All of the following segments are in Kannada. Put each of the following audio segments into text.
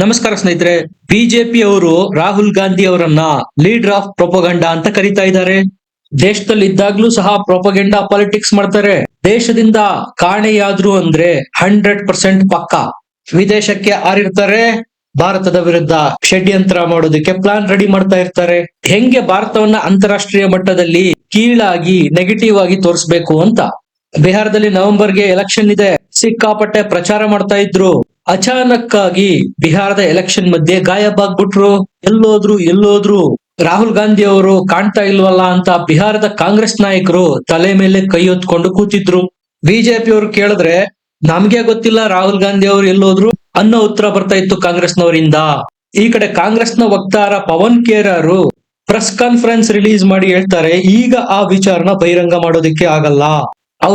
ನಮಸ್ಕಾರ ಸ್ನೇಹಿತರೆ, ಬಿಜೆಪಿ ಅವರು ರಾಹುಲ್ ಗಾಂಧಿ ಅವರನ್ನ ಲೀಡರ್ ಆಫ್ ಪ್ರೊಪಗಂಡ ಅಂತ ಕರೀತಾ ಇದ್ದಾರೆ. ದೇಶದಲ್ಲಿ ಇದ್ದಾಗ್ಲೂ ಸಹ ಪ್ರೊಪಗೆಂಡ ಪಾಲಿಟಿಕ್ಸ್ ಮಾಡ್ತಾರೆ. ದೇಶದಿಂದ ಕಾಣೆಯಾದ್ರು ಅಂದ್ರೆ ಹಂಡ್ರೆಡ್ ಪರ್ಸೆಂಟ್ ಪಕ್ಕ. ವಿದೇಶಕ್ಕೆ ಆರಿರ್ತಾರೆ ಭಾರತದ ವಿರುದ್ಧ ಷಡ್ಯಂತ್ರ ಮಾಡೋದಕ್ಕೆ ಪ್ಲಾನ್ ರೆಡಿ ಮಾಡ್ತಾ ಇರ್ತಾರೆ. ಹೆಂಗೆ ಭಾರತವನ್ನ ಅಂತಾರಾಷ್ಟ್ರೀಯ ಮಟ್ಟದಲ್ಲಿ ಕೀಳಾಗಿ ನೆಗೆಟಿವ್ ಆಗಿ ತೋರಿಸ್ಬೇಕು ಅಂತ. ಬಿಹಾರದಲ್ಲಿ ನವೆಂಬರ್ಗೆ ಎಲೆಕ್ಷನ್ ಇದೆ. ಸಿಕ್ಕಾಪಟ್ಟೆ ಪ್ರಚಾರ ಮಾಡ್ತಾ ಇದ್ರು. ಅಚಾನಕ್ ಆಗಿ ಬಿಹಾರದ ಎಲೆಕ್ಷನ್ ಮಧ್ಯೆ ಗಾಯಬಾಗ್ಬಿಟ್ರು ಎಲ್ಲೋದ್ರು ಎಲ್ಲೋದ್ರು. ರಾಹುಲ್ ಗಾಂಧಿ ಅವರು ಕಾಣ್ತಾ ಇಲ್ವಲ್ಲ ಅಂತ ಬಿಹಾರದ ಕಾಂಗ್ರೆಸ್ ನಾಯಕರು ತಲೆ ಮೇಲೆ ಕೈ ಹೊತ್ಕೊಂಡು ಕೂತಿದ್ರು. ಬಿಜೆಪಿ ಅವರು ಕೇಳಿದ್ರೆ, ನಮ್ಗೆ ಗೊತ್ತಿಲ್ಲ ರಾಹುಲ್ ಗಾಂಧಿ ಅವರು ಎಲ್ಲೋದ್ರು ಅನ್ನೋ ಉತ್ತರ ಬರ್ತಾ ಇತ್ತು ಕಾಂಗ್ರೆಸ್ನವರಿಂದ. ಈ ಕಡೆ ಕಾಂಗ್ರೆಸ್ನ ವಕ್ತಾರ ಪವನ್ ಕೇರರು ಪ್ರೆಸ್ ಕಾನ್ಫರೆನ್ಸ್ ರಿಲೀಸ್ ಮಾಡಿ ಹೇಳ್ತಾರೆ, ಈಗ ಆ ವಿಚಾರನ ಬಹಿರಂಗ ಮಾಡೋದಿಕ್ಕೆ ಆಗಲ್ಲ.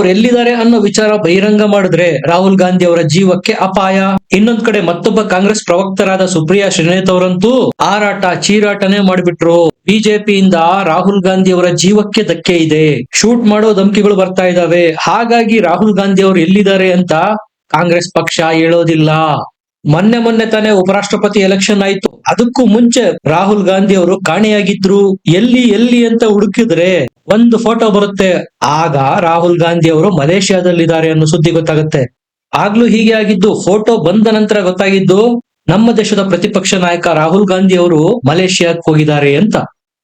ಎಲ್ಲಿದ್ದಾರೆ ಅನ್ನೋ ವಿಚಾರ ಬಹಿರಂಗ ಮಾಡಿದ್ರೆ ರಾಹುಲ್ ಗಾಂಧಿ ಅವರ ಜೀವಕ್ಕೆ ಅಪಾಯ. ಇನ್ನೊಂದ್ ಕಡೆ ಮತ್ತೊಬ್ಬ ಕಾಂಗ್ರೆಸ್ ಪ್ರವಕ್ತರಾದ ಸುಪ್ರಿಯಾ ಶ್ರೀನೇತ್ ಅವರಂತೂ ಆರಾಟ, ಚೀರಾಟನೆ ಮಾಡಿಬಿಟ್ರು. ಬಿಜೆಪಿಯಿಂದ ರಾಹುಲ್ ಗಾಂಧಿ ಅವರ ಜೀವಕ್ಕೆ ಧಕ್ಕೆ ಇದೆ. ಶೂಟ್ ಮಾಡೋ ಧಮಕಿಗಳು ಬರ್ತಾ ಇದಾವೆ. ಹಾಗಾಗಿ ರಾಹುಲ್ ಗಾಂಧಿ ಅವರು ಎಲ್ಲಿದ್ದಾರೆ ಅಂತ ಕಾಂಗ್ರೆಸ್ ಪಕ್ಷ ಹೇಳೋದಿಲ್ಲ. ಮೊನ್ನೆ ಮೊನ್ನೆ ತಾನೇ ಉಪರಾಷ್ಟ್ರಪತಿ ಎಲೆಕ್ಷನ್ ಆಯ್ತು. ಅದಕ್ಕೂ ಮುಂಚೆ ರಾಹುಲ್ ಗಾಂಧಿ ಅವರು ಕಾಣೆಯಾಗಿದ್ರು. ಎಲ್ಲಿ ಎಲ್ಲಿ ಅಂತ ಹುಡುಕಿದ್ರೆ ಒಂದು ಫೋಟೋ ಬರುತ್ತೆ, ಆಗ ರಾಹುಲ್ ಗಾಂಧಿ ಅವರು ಮಲೇಷ್ಯಾದಲ್ಲಿದ್ದಾರೆ ಅನ್ನೋ ಸುದ್ದಿ ಗೊತ್ತಾಗುತ್ತೆ. ಆಗ್ಲೂ ಹೀಗೆ ಆಗಿದ್ದು, ಫೋಟೋ ಬಂದ ನಂತರ ಗೊತ್ತಾಗಿದ್ದು, ನಮ್ಮ ದೇಶದ ಪ್ರತಿಪಕ್ಷ ನಾಯಕ ರಾಹುಲ್ ಗಾಂಧಿ ಅವರು ಮಲೇಷ್ಯಾಕ್ ಹೋಗಿದ್ದಾರೆ ಅಂತ.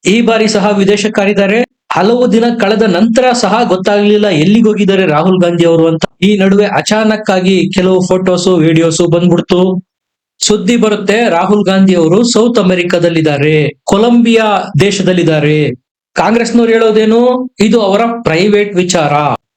ಈ ಬಾರಿ ಸಹ ವಿದೇಶಕ್ಕಾರಿದ್ದಾರೆ ಹಲವು ದಿನ ಕಳೆದ ನಂತರ ಸಹ ಗೊತ್ತಾಗ್ಲಿಲ್ಲ ಎಲ್ಲಿಗೆ ಹೋಗಿದ್ದಾರೆ ರಾಹುಲ್ ಗಾಂಧಿ ಅವರು ಅಂತ. ಈ ನಡುವೆ ಅಚಾನಕ್ ಆಗಿ ಕೆಲವು ಫೋಟೋಸು, ವಿಡಿಯೋಸು ಬಂದ್ಬಿಡ್ತು. ಸುದ್ದಿ ಬರುತ್ತೆ, ರಾಹುಲ್ ಗಾಂಧಿ ಅವರು ಸೌತ್ ಅಮೆರಿಕಾದಲ್ಲಿದ್ದಾರೆ, ಕೊಲಂಬಿಯಾ ದೇಶದಲ್ಲಿದ್ದಾರೆ. ಕಾಂಗ್ರೆಸ್ನವ್ರು ಹೇಳೋದೇನು? ಇದು ಅವರ ಪ್ರೈವೇಟ್ ವಿಚಾರ.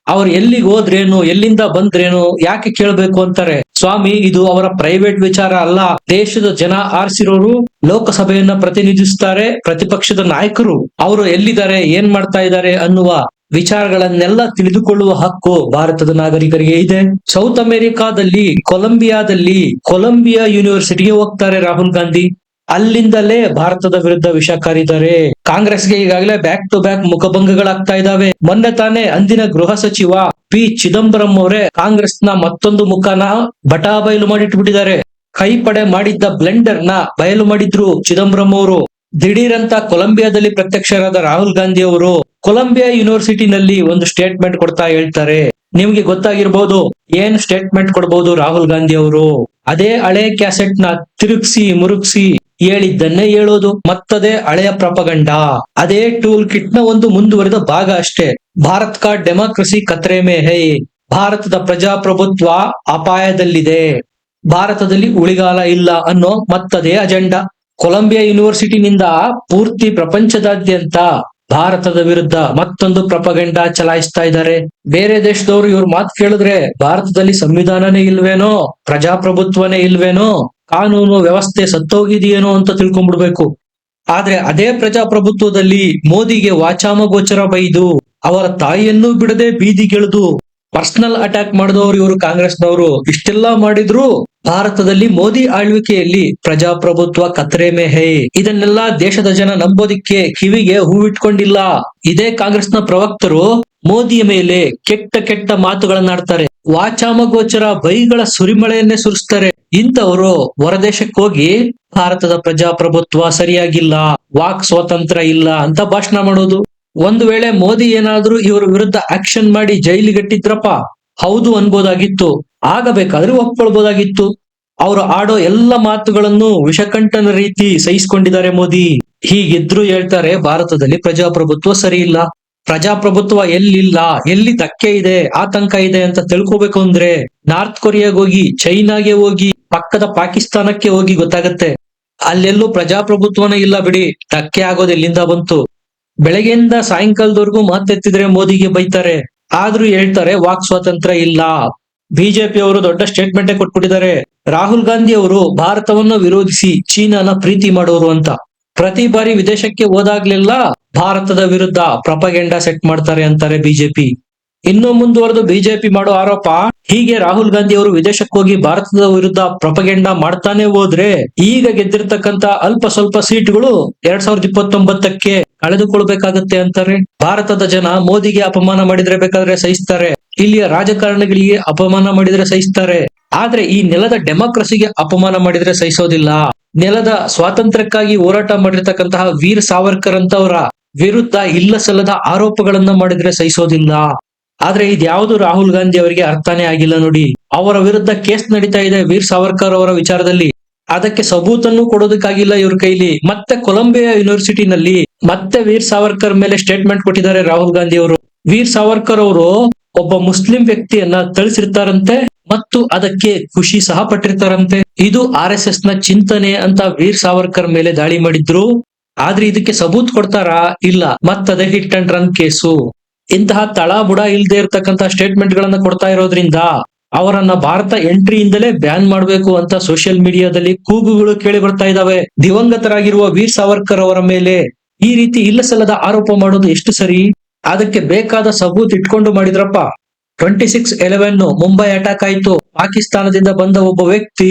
ಅವ್ರು ಎಲ್ಲಿಗೆ ಹೋದ್ರೇನು, ಎಲ್ಲಿಂದ ಬಂದ್ರೇನು, ಯಾಕೆ ಕೇಳ್ಬೇಕು ಅಂತಾರೆ? ಸ್ವಾಮಿ, ಇದು ಅವರ ಪ್ರೈವೇಟ್ ವಿಚಾರ ಅಲ್ಲ. ದೇಶದ ಜನ ಆರಿಸಿರೋರು ಲೋಕಸಭೆಯನ್ನ ಪ್ರತಿನಿಧಿಸ್ತಾರೆ, ಪ್ರತಿಪಕ್ಷದ ನಾಯಕರು. ಅವರು ಎಲ್ಲಿದ್ದಾರೆ, ಏನ್ ಮಾಡ್ತಾ ಇದ್ದಾರೆ ಅನ್ನುವ ವಿಚಾರಗಳನ್ನೆಲ್ಲ ತಿಳಿದುಕೊಳ್ಳುವ ಹಕ್ಕು ಭಾರತದ ನಾಗರಿಕರಿಗೆ ಇದೆ. ಸೌತ್ ಅಮೆರಿಕಾದಲ್ಲಿ, ಕೊಲಂಬಿಯಾದಲ್ಲಿ ಕೊಲಂಬಿಯಾ ಯೂನಿವರ್ಸಿಟಿಗೆ ಹೋಗ್ತಾರೆ ರಾಹುಲ್ ಗಾಂಧಿ. ಅಲ್ಲಿಂದಲೇ ಭಾರತದ ವಿರುದ್ಧ ವಿಷ ಕಾರಿದ್ದಾರೆ ಕಾಂಗ್ರೆಸ್ಗೆ ಈಗಾಗಲೇ ಬ್ಯಾಕ್ ಟು ಬ್ಯಾಕ್ ಮುಖಭಂಗಗಳಾಗ್ತಾ ಇದಾವೆ. ಮೊನ್ನೆ ತಾನೇ ಅಂದಿನ ಗೃಹ ಸಚಿವ ಪಿ ಚಿದಂಬರಂ ಅವರೇ ಕಾಂಗ್ರೆಸ್ನ ಮತ್ತೊಂದು ಮುಖನ ಬಟಾ ಬಯಲು ಮಾಡಿಟ್ಬಿಟ್ಟಿದ್ದಾರೆ. ಕೈಪಡೆ ಮಾಡಿದ್ದ ಬ್ಲೆಂಡರ್ನ ಬಯಲು ಮಾಡಿದ್ರು ಚಿದಂಬರಂ ಅವರು. ದಿಢೀರಂತ ಕೊಲಂಬಿಯಾದಲ್ಲಿ ಪ್ರತ್ಯಕ್ಷರಾದ ರಾಹುಲ್ ಗಾಂಧಿ ಅವರು ಕೊಲಂಬಿಯಾ ಯೂನಿವರ್ಸಿಟಿನಲ್ಲಿ ಒಂದು ಸ್ಟೇಟ್ಮೆಂಟ್ ಕೊಡ್ತಾ ಹೇಳ್ತಾರೆ. ನಿಮ್ಗೆ ಗೊತ್ತಾಗಿರ್ಬೋದು ಏನ್ ಸ್ಟೇಟ್ಮೆಂಟ್ ಕೊಡ್ಬೋದು ರಾಹುಲ್ ಗಾಂಧಿ ಅವರು. ಅದೇ ಹಳೆ ಕ್ಯಾಸೆಟ್ನ ತಿರುಗ್ಸಿ ಮುರುಗ್ಸಿ ಹೇಳಿದ್ದನ್ನೇ ಹೇಳೋದು ಮತ್ತದೇ ಹಳೆಯ ಪ್ರಪಗಂಡ. ಅದೇ ಟೂಲ್ ಕಿಟ್ನ ಒಂದು ಮುಂದುವರೆದ ಭಾಗ ಅಷ್ಟೇ. ಭಾರತ್ ಕಾ ಡೆಮಾಕ್ರಸಿ ಕತ್ರೆ ಮೇ ಹೈ. ಭಾರತದ ಪ್ರಜಾಪ್ರಭುತ್ವ ಅಪಾಯದಲ್ಲಿದೆ. ಭಾರತದಲ್ಲಿ ಉಳಿಗಾಲ ಇಲ್ಲ ಅನ್ನೋ ಮತ್ತದೇ ಅಜೆಂಡಾ. ಕೊಲಂಬಿಯಾ ಯೂನಿವರ್ಸಿಟಿನಿಂದ ಪೂರ್ತಿ ಪ್ರಪಂಚದಾದ್ಯಂತ ಭಾರತದ ವಿರುದ್ಧ ಮತ್ತೊಂದು ಪ್ರಪಗಂಡ ಚಲಾಯಿಸ್ತಾ ಇದ್ದಾರೆ. ಬೇರೆ ದೇಶದವರು ಇವ್ರ ಮಾತು ಕೇಳಿದ್ರೆ ಭಾರತದಲ್ಲಿ ಸಂವಿಧಾನನೇ ಇಲ್ವೇನೋ, ಪ್ರಜಾಪ್ರಭುತ್ವನೇ ಇಲ್ವೇನೋ ಕಾನೂನು ವ್ಯವಸ್ಥೆ ಸತ್ತೋಗಿದೆಯೇನೋ ಅಂತ ತಿಳ್ಕೊಂಡ್ಬಿಡ್ಬೇಕು. ಆದ್ರೆ ಅದೇ ಪ್ರಜಾಪ್ರಭುತ್ವದಲ್ಲಿ ಮೋದಿಗೆ ವಾಚಾಮಗೋಚರ ಬೈದು ಅವರ ತಾಯಿಯನ್ನು ಬಿಡದೆ ಬೀದಿಗೆಳೆದು ಪರ್ಸನಲ್ ಅಟ್ಯಾಕ್ ಮಾಡಿದವರು ಇವರು ಕಾಂಗ್ರೆಸ್ನವರು. ಇಷ್ಟೆಲ್ಲಾ ಮಾಡಿದ್ರು ಭಾರತದಲ್ಲಿ ಮೋದಿ ಆಳ್ವಿಕೆಯಲ್ಲಿ ಪ್ರಜಾಪ್ರಭುತ್ವ ಕತ್ರೆ ಮೇ ಹೇ ಇದನ್ನೆಲ್ಲ ದೇಶದ ಜನ ನಂಬೋದಿಕ್ಕೆ ಕಿವಿಗೆ ಹೂವಿಟ್ಕೊಂಡಿಲ್ಲ. ಇದೇ ಕಾಂಗ್ರೆಸ್ನ ಪ್ರವಕ್ತರು ಮೋದಿಯ ಮೇಲೆ ಕೆಟ್ಟ ಕೆಟ್ಟ ಮಾತುಗಳನ್ನಾಡ್ತಾರೆ. ವಾಚಾಮಗೋಚರ ಬೈಗಳ ಸುರಿಮಳೆಯನ್ನೇ ಸುರಿಸ್ತಾರೆ. ಇಂಥವರು ಹೊರದೇಶಕ್ಕೆ ಹೋಗಿ ಭಾರತದ ಪ್ರಜಾಪ್ರಭುತ್ವ ಸರಿಯಾಗಿಲ್ಲ, ವಾಕ್ ಸ್ವಾತಂತ್ರ್ಯ ಇಲ್ಲ ಅಂತ ಭಾಷಣ ಮಾಡೋದು. ಒಂದು ವೇಳೆ ಮೋದಿ ಏನಾದ್ರೂ ಇವ್ರ ವಿರುದ್ಧ ಆಕ್ಷನ್ ಮಾಡಿ ಜೈಲಿಗಟ್ಟಿದ್ರಪ್ಪ, ಹೌದು ಅನ್ಬೋದಾಗಿತ್ತು. ಆಗಬೇಕಾದ್ರೆ ಒಪ್ಕೊಳ್ಬೋದಾಗಿತ್ತು. ಅವರು ಆಡೋ ಎಲ್ಲ ಮಾತುಗಳನ್ನು ವಿಷಕಂಠನ ರೀತಿ ಸಹಿಸಿಕೊಂಡಿದ್ದಾರೆ ಮೋದಿ. ಹೀಗಿದ್ರು ಹೇಳ್ತಾರೆ, ಭಾರತದಲ್ಲಿ ಪ್ರಜಾಪ್ರಭುತ್ವ ಸರಿ ಇಲ್ಲ ಪ್ರಜಾಪ್ರಭುತ್ವ ಎಲ್ಲಿಲ್ಲ? ಎಲ್ಲಿ ಧಕ್ಕೆ ಇದೆ? ಆತಂಕ ಇದೆ ಅಂತ ತಿಳ್ಕೋಬೇಕು ಅಂದ್ರೆ ನಾರ್ತ್ ಕೊರಿಯಾಗ ಹೋಗಿ, ಚೈನಾಗೆ ಹೋಗಿ ಪಕ್ಕದ ಪಾಕಿಸ್ತಾನಕ್ಕೆ ಹೋಗಿ ಗೊತ್ತಾಗತ್ತೆ. ಅಲ್ಲೆಲ್ಲೂ ಪ್ರಜಾಪ್ರಭುತ್ವನೇ ಇಲ್ಲ ಬಿಡಿ, ಧಕ್ಕೆ ಆಗೋದು ಎಲ್ಲಿಂದ ಬಂತು? ಬೆಳಗ್ಗೆಯಿಂದ ಸಾಯಂಕಾಲದವರೆಗೂ ಮಾತೆತ್ತಿದ್ರೆ ಮೋದಿಗೆ ಬೈತಾರೆ. ಆದ್ರೂ ಹೇಳ್ತಾರೆ, ವಾಕ್ ಸ್ವಾತಂತ್ರ್ಯ ಇಲ್ಲ. ಬಿಜೆಪಿ ಅವರು ದೊಡ್ಡ ಸ್ಟೇಟ್ಮೆಂಟ್ ಕೊಟ್ಬಿಟ್ಟಿದ್ದಾರೆ. ರಾಹುಲ್ ಗಾಂಧಿ ಅವರು ಭಾರತವನ್ನು ವಿರೋಧಿಸಿ ಚೀನಾನ ಪ್ರೀತಿ ಮಾಡೋರು ಅಂತ. ಪ್ರತಿ ಬಾರಿ ವಿದೇಶಕ್ಕೆ ಹೋದಾಗ್ಲೆಲ್ಲ ಭಾರತದ ವಿರುದ್ಧ ಪ್ರಪಗೆಂಡ ಸೆಟ್ ಮಾಡ್ತಾರೆ ಅಂತಾರೆ ಬಿಜೆಪಿ. ಇನ್ನು ಮುಂದುವರೆದು ಬಿಜೆಪಿ ಮಾಡೋ ಆರೋಪ? ಹೀಗೆ ರಾಹುಲ್ ಗಾಂಧಿ ಅವರು ವಿದೇಶಕ್ಕೆ ಹೋಗಿ ಭಾರತದ ವಿರುದ್ಧ ಪ್ರಪಗೆಂಡ ಮಾಡ್ತಾನೆ ಹೋದ್ರೆ ಈಗ ಗೆದ್ದಿರ್ತಕ್ಕಂತ ಅಲ್ಪ ಸ್ವಲ್ಪ ಸೀಟ್ಗಳು ಎರಡ್ ಸಾವಿರದ ಇಪ್ಪತ್ತೊಂಬತ್ತಕ್ಕೆ ಕಳೆದುಕೊಳ್ಬೇಕಾಗತ್ತೆ ಅಂತಾರೆ. ಭಾರತದ ಜನ ಮೋದಿಗೆ ಅಪಮಾನ ಮಾಡಿದ್ರೆ ಬೇಕಾದ್ರೆ ಸಹಿಸ್ತಾರೆ. ಇಲ್ಲಿಯ ರಾಜಕಾರಣಿಗಳಿಗೆ ಅಪಮಾನ ಮಾಡಿದ್ರೆ ಸಹಿಸ್ತಾರೆ. ಆದ್ರೆ ಈ ನೆಲದ ಡೆಮೋಕ್ರಸಿಗೆ ಅಪಮಾನ ಮಾಡಿದ್ರೆ ಸಹಿಸೋದಿಲ್ಲ. ನೆಲದ ಸ್ವಾತಂತ್ರ್ಯಕ್ಕಾಗಿ ಹೋರಾಟ ಮಾಡಿರ್ತಕ್ಕಂತಹ ವೀರ್ ಸಾವರ್ಕರ್ ಅಂತವರ ವಿರುದ್ಧ ಇಲ್ಲ ಸಲ್ಲದ ಆರೋಪಗಳನ್ನ ಮಾಡಿದ್ರೆ ಸಹಿಸೋದಿಲ್ಲ. ಆದ್ರೆ ಇದ್ಯಾವುದು ರಾಹುಲ್ ಗಾಂಧಿ ಅವರಿಗೆ ಅರ್ಥನೇ ಆಗಿಲ್ಲ ನೋಡಿ. ಅವರ ವಿರುದ್ಧ ಕೇಸ್ ನಡೀತಾ ಇದೆ ವೀರ್ ಸಾವರ್ಕರ್ ಅವರ ವಿಚಾರದಲ್ಲಿ. ಅದಕ್ಕೆ ಸಬೂತನ್ನು ಕೊಡೋದಕ್ಕಾಗಿಲ್ಲ ಇವ್ರ ಕೈಲಿ. ಮತ್ತೆ ಕೊಲಂಬಿಯಾ ಯೂನಿವರ್ಸಿಟಿನಲ್ಲಿ ಮತ್ತೆ ವೀರ್ ಸಾವರ್ಕರ್ ಮೇಲೆ ಸ್ಟೇಟ್ಮೆಂಟ್ ಕೊಟ್ಟಿದ್ದಾರೆ ರಾಹುಲ್ ಗಾಂಧಿ ಅವರು. ವೀರ್ ಸಾವರ್ಕರ್ ಅವರು ಒಬ್ಬ ಮುಸ್ಲಿಂ ವ್ಯಕ್ತಿಯನ್ನ ತಳಿಸಿರ್ತಾರಂತೆ ಮತ್ತು ಅದಕ್ಕೆ ಖುಷಿ ಸಹ ಪಟ್ಟಿರ್ತಾರಂತೆ. ಇದು ಆರ್ ಎಸ್ ಎಸ್ನ ಚಿಂತನೆ ಅಂತ ವೀರ್ ಸಾವರ್ಕರ್ ಮೇಲೆ ದಾಳಿ ಮಾಡಿದ್ರು. ಆದ್ರೆ ಇದಕ್ಕೆ ಸಬೂತ್ ಕೊಡ್ತಾರಾ? ಇಲ್ಲ. ಮತ್ತದೇ ಹಿಟ್ ಅಂಡ್ ರನ್ ಕೇಸು. ಇಂತಹ ತಳ ಬುಡ ಇಲ್ಲದೆ ಇರತಕ್ಕಂತ ಸ್ಟೇಟ್ಮೆಂಟ್ ಗಳನ್ನ ಕೊಡ್ತಾ ಇರೋದ್ರಿಂದ ಅವರನ್ನ ಭಾರತ ಎಂಟ್ರಿಯಿಂದಲೇ ಬ್ಯಾನ್ ಮಾಡಬೇಕು ಅಂತ ಸೋಷಿಯಲ್ ಮೀಡಿಯಾದಲ್ಲಿ ಕೂಗುಗಳು ಕೇಳಿ ಬರ್ತಾ ಇದಾವೆ. ದಿವಂಗತರಾಗಿರುವ ವೀರ್ ಸಾವರ್ಕರ್ ಅವರ ಮೇಲೆ ಈ ರೀತಿ ಇಲ್ಲ ಸಲ್ಲದ ಆರೋಪ ಮಾಡೋದು ಎಷ್ಟು ಸರಿ? ಅದಕ್ಕೆ ಬೇಕಾದ ಸಬೂತ್ ಇಟ್ಕೊಂಡು ಮಾಡಿದ್ರಪ್ಪ. Twenty six eleven Mumbai attack ಆಯ್ತು. ಪಾಕಿಸ್ತಾನದಿಂದ ಬಂದ ಒಬ್ಬ ವ್ಯಕ್ತಿ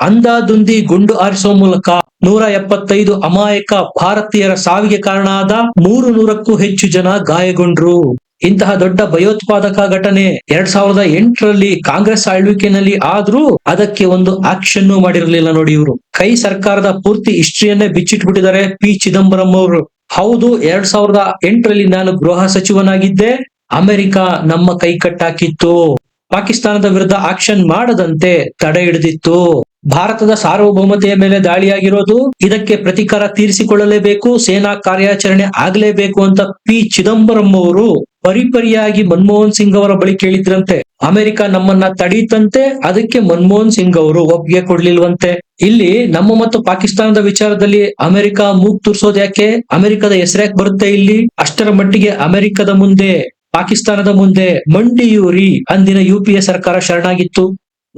ಅಂದಾದುಂದಿ ಗುಂಡು ಹಾರಿಸುವ ಮೂಲಕ ನೂರ ಎಪ್ಪತ್ತೈದು ಅಮಾಯಕ ಭಾರತೀಯರ ಸಾವಿಗೆ ಕಾರಣ ಆದ ಮೂರು ನೂರಕ್ಕೂ ಹೆಚ್ಚು ಜನ ಗಾಯಗೊಂಡ್ರು. ಇಂತಹ ದೊಡ್ಡ ಭಯೋತ್ಪಾದಕ ಘಟನೆ ಎರಡ್ ಸಾವಿರದ ಎಂಟರಲ್ಲಿ ಕಾಂಗ್ರೆಸ್ ಆಳ್ವಿಕೆನಲ್ಲಿ ಆದ್ರೂ ಅದಕ್ಕೆ ಒಂದು ಆಕ್ಷನ್ ಮಾಡಿರಲಿಲ್ಲ ನೋಡಿ ಇವರು. ಕೈ ಸರ್ಕಾರದ ಪೂರ್ತಿ ಹಿಸ್ಟ್ರಿಯನ್ನೇ ಬಿಚ್ಚಿಟ್ಬಿಟ್ಟಿದ್ದಾರೆ ಪಿ. ಚಿದಂಬರಂ ಅವರು. ಹೌದು, ಎರಡ್ ಸಾವಿರದ ಎಂಟರಲ್ಲಿ ನಾನು ಗೃಹ ಸಚಿವನಾಗಿದ್ದೆ. ಅಮೆರಿಕ ನಮ್ಮ ಕೈ ಕಟ್ಟಾಕಿತ್ತು. ಪಾಕಿಸ್ತಾನದ ವಿರುದ್ಧ ಆಕ್ಷನ್ ಮಾಡದಂತೆ ತಡೆ ಹಿಡಿದಿತ್ತು. ಭಾರತದ ಸಾರ್ವಭೌಮತೆಯ ಮೇಲೆ ದಾಳಿಯಾಗಿರೋದು ಇದಕ್ಕೆ ಪ್ರತಿಕಾರ ತೀರಿಸಿಕೊಳ್ಳಲೇಬೇಕು, ಸೇನಾ ಕಾರ್ಯಾಚರಣೆ ಆಗಲೇಬೇಕು ಅಂತ ಪಿ. ಚಿದಂಬರಂ ಅವರು ಪರಿಪರಿಯಾಗಿ ಮನಮೋಹನ್ ಸಿಂಗ್ ಅವರ ಬಳಿ ಕೇಳಿದ್ರಂತೆ. ಅಮೆರಿಕ ನಮ್ಮನ್ನ ತಡೀತಂತೆ, ಅದಕ್ಕೆ ಮನಮೋಹನ್ ಸಿಂಗ್ ಅವರು ಒಪ್ಪಿಗೆ ಕೊಡ್ಲಿಲ್ವಂತೆ. ಇಲ್ಲಿ ನಮ್ಮ ಮತ್ತು ಪಾಕಿಸ್ತಾನದ ವಿಚಾರದಲ್ಲಿ ಅಮೆರಿಕ ಮೂಗ್ ತುರ್ಸೋದ್ ಯಾಕೆ? ಅಮೆರಿಕದ ಹೆಸರ್ಯಾಕೆ ಬರುತ್ತೆ ಇಲ್ಲಿ? ಅಷ್ಟರ ಮಟ್ಟಿಗೆ ಅಮೆರಿಕದ ಮುಂದೆ, ಪಾಕಿಸ್ತಾನದ ಮುಂದೆ ಮಂಡಿಯೂರಿ ಅಂದಿನ ಯುಪಿಎ ಸರ್ಕಾರ ಶರಣಾಗಿತ್ತು.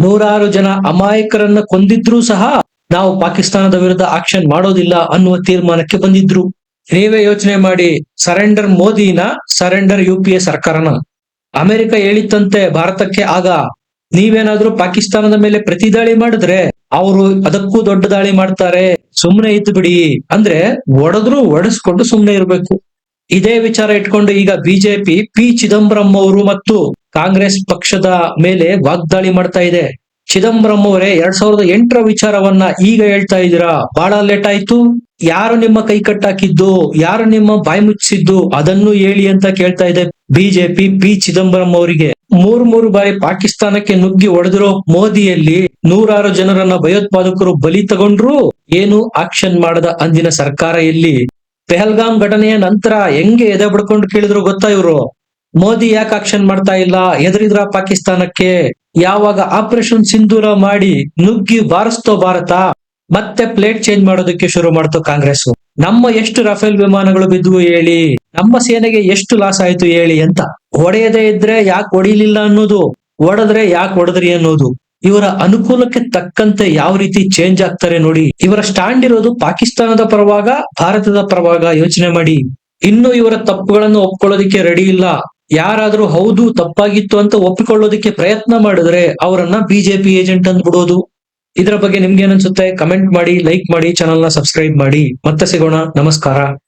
ನೂರಾರು ಜನ ಅಮಾಯಕರನ್ನ ಕೊಂದಿದ್ರೂ ಸಹ ನಾವು ಪಾಕಿಸ್ತಾನದ ವಿರುದ್ಧ ಆಕ್ಷನ್ ಮಾಡೋದಿಲ್ಲ ಅನ್ನುವ ತೀರ್ಮಾನಕ್ಕೆ ಬಂದಿದ್ರು. ನೀವೇ ಯೋಚನೆ ಮಾಡಿ, ಸರೆಂಡರ್ ಮೋದಿನ ಸರೆಂಡರ್ ಯು ಪಿ ಎ ಸರ್ಕಾರನ. ಅಮೆರಿಕ ಹೇಳಿತ್ತಂತೆ ಭಾರತಕ್ಕೆ, ಆಗ ನೀವೇನಾದ್ರೂ ಪಾಕಿಸ್ತಾನದ ಮೇಲೆ ಪ್ರತಿ ದಾಳಿ ಮಾಡಿದ್ರೆ ಅವರು ಅದಕ್ಕೂ ದೊಡ್ಡ ದಾಳಿ ಮಾಡ್ತಾರೆ, ಸುಮ್ನೆ ಇತ್ತು ಬಿಡಿ ಅಂದ್ರೆ ಒಡೆದ್ರು ಒಡೆಸ್ಕೊಂಡು ಸುಮ್ನೆ ಇರ್ಬೇಕು. ಇದೇ ವಿಚಾರ ಇಟ್ಕೊಂಡು ಈಗ ಬಿಜೆಪಿ ಪಿ ಚಿದಂಬರಂ ಅವರು ಮತ್ತು ಕಾಂಗ್ರೆಸ್ ಪಕ್ಷದ ಮೇಲೆ ವಾಗ್ದಾಳಿ ಮಾಡ್ತಾ ಇದೆ. ಚಿದಂಬರಂ ಅವರೇ, ಎರಡ್ ಸಾವಿರದ ಎಂಟರ ವಿಚಾರವನ್ನ ಈಗ ಹೇಳ್ತಾ ಇದ್ದೀರಾ? ಬಹಳ ಲೇಟ್ ಆಯ್ತು. ಯಾರು ನಿಮ್ಮ ಕೈ ಕಟ್ಟಾಕಿದ್ದು? ಯಾರು ನಿಮ್ಮ ಬಾಯಿ ಮುಚ್ಚಿಸಿದ್ದು ಅದನ್ನು ಹೇಳಿ ಅಂತ ಕೇಳ್ತಾ ಇದೆ ಬಿಜೆಪಿ ಪಿ ಚಿದಂಬರಂ ಅವರಿಗೆ. ಮೂರ್ ಮೂರು ಬಾರಿ ಪಾಕಿಸ್ತಾನಕ್ಕೆ ನುಗ್ಗಿ ಹೊಡೆದಿರೋ ಮೋದಿಯಲ್ಲಿ ನೂರಾರು ಜನರನ್ನ ಭಯೋತ್ಪಾದಕರು ಬಲಿ ತಗೊಂಡ್ರು. ಏನು ಆಕ್ಷನ್ ಮಾಡದ ಅಂದಿನ ಸರ್ಕಾರ ಎಲ್ಲಿ? ಪೆಹಲ್ಗಾಮ್ ಘಟನೆಯ ನಂತರ ಹೆಂಗೆ ಎದೆ ಬಡ್ಕೊಂಡು ಕೇಳಿದ್ರು ಗೊತ್ತಾ ಇವ್ರು? ಮೋದಿ ಯಾಕೆ ಆಕ್ಷನ್ ಮಾಡ್ತಾ ಇಲ್ಲ? ಎದುರಿದ್ರ ಪಾಕಿಸ್ತಾನಕ್ಕೆ? ಯಾವಾಗ ಆಪರೇಷನ್ ಸಿಂಧೂರ ಮಾಡಿ ನುಗ್ಗಿ ಬಾರಿಸ್ತೋ ಭಾರತ? ಮತ್ತೆ ಪ್ಲೇಟ್ ಚೇಂಜ್ ಮಾಡೋದಕ್ಕೆ ಶುರು ಮಾಡ್ತೋ ಕಾಂಗ್ರೆಸ್ ನಮ್ಮ ಎಷ್ಟು ರಫೇಲ್ ವಿಮಾನಗಳು ಬಿದ್ವು ಹೇಳಿ? ನಮ್ಮ ಸೇನೆಗೆ ಎಷ್ಟು ಲಾಸ್ ಆಯ್ತು ಹೇಳಿ ಅಂತ. ಹೊಡೆಯದೇ ಇದ್ರೆ ಯಾಕೆ ಹೊಡಿಲಿಲ್ಲ ಅನ್ನೋದು? ಹೊಡೆದ್ರೆ ಯಾಕೆ ಹೊಡೆದ್ರಿ ಅನ್ನೋದು? ಇವರ ಅನುಕೂಲಕ್ಕೆ ತಕ್ಕಂತೆ ಯಾವ ರೀತಿ ಚೇಂಜ್ ಆಗ್ತಾರೆ ನೋಡಿ. ಇವರ ಸ್ಟ್ಯಾಂಡ್ ಇರೋದು ಪಾಕಿಸ್ತಾನದ ಪರವಾಗ, ಭಾರತದ ಪರವಾಗ ಯೋಚನೆ ಮಾಡಿ. ಇನ್ನು ಇವರ ತಪ್ಪುಗಳನ್ನು ಒಪ್ಕೊಳ್ಳೋದಿಕ್ಕೆ ರೆಡಿ ಇಲ್ಲ. ಯಾರಾದ್ರೂ ಹೌದು, ತಪ್ಪಾಗಿತ್ತು ಅಂತ ಒಪ್ಪಿಕೊಳ್ಳೋದಿಕ್ಕೆ ಪ್ರಯತ್ನ ಮಾಡಿದ್ರೆ ಅವರನ್ನ ಬಿಜೆಪಿ ಏಜೆಂಟ್ ಅಂತ ಬಿಡೋದು. ಇದರ ಬಗ್ಗೆ ನಿಮ್ಗೆ ಏನನ್ಸುತ್ತೆ ಕಮೆಂಟ್ ಮಾಡಿ ಲೈಕ್ ಮಾಡಿ ಚಾನಲ್ನ ಸಬ್ಸ್ಕ್ರೈಬ್ ಮಾಡಿ. ಮತ್ತೆ ಸಿಗೋಣ. ನಮಸ್ಕಾರ.